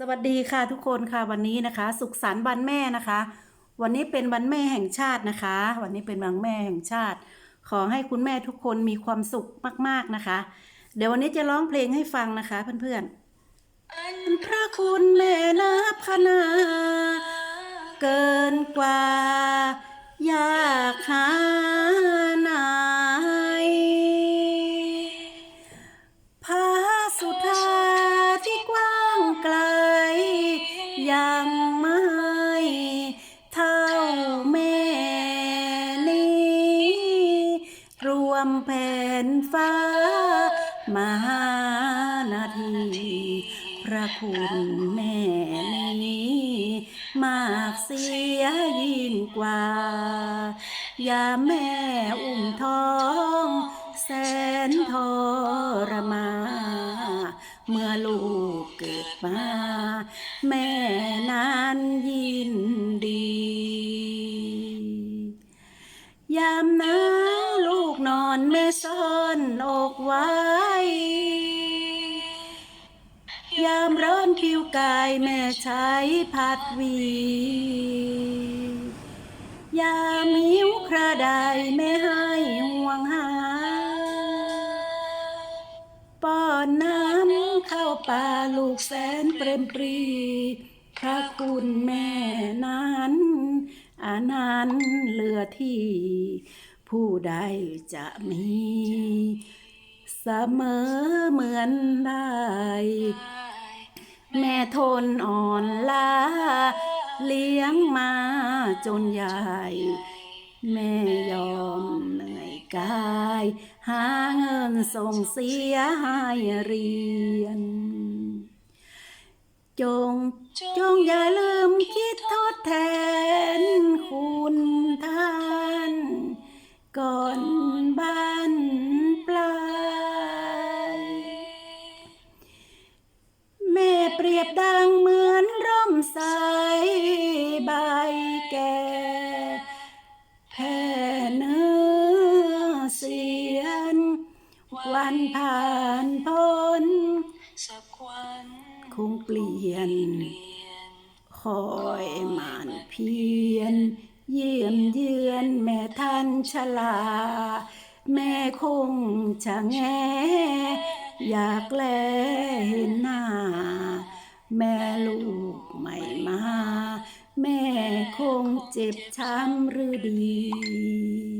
สวัสดีค่ะทุกคนค่ะวันนี้นะคะ สุขสันต์วันแม่นะคะ วันนี้เป็นวันแม่แห่งชาตินะคะ วันนี้เป็นวันแม่แห่งชาติ ขอให้คุณแม่ทุกคนมีความสุขมากๆนะคะ เดี๋ยววันนี้จะร้องเพลงให้ฟังนะคะเพื่อนๆพระคุณแม่นับพนาเกินกว่า ยากหา รวมแผ่นฟ้า มหานาทีพระคุณแม่นี้มากเสียยิ่งกว่า ยาแม่อุ้มท้อง แสนทรมา เมื่อลูกเกิดมา แม่นั้นยินดี ยามนาวลูกน อนแม่ซ่อนอกไว้ ยามร้อนผิวกายแม่ใช้พัดวี ยามหิวคราใดแม่ให้ห่วงหา ป้อนน้ำเข้าป่าลูกแสนเปรมปรี พระคุณแม่นั้นอานั้นเหลือที่ ผู้ใดจะมี เสมอเหมือนได้ แม่ทนอ่อนล้าเลี้ยงมาจนใหญ่ แม่ยอมเหนื่อยกาย หาเงินส่งเสียให้เรียน จงจงอย่าลืมคิด บ้านปลายแม่เปรียบดังเหมือนร่มใสใบแก่แผ่เนื้อเสียน วันผ่านพ้นคงเปลี่ยนคอยหมานเพียน เยี่ยมเยือนแม่ท่านชลา แม่คงชะแง อยากแลเห็นหน้า แม่ลูกไม่มา แม่คงเจ็บช้ำหรือดี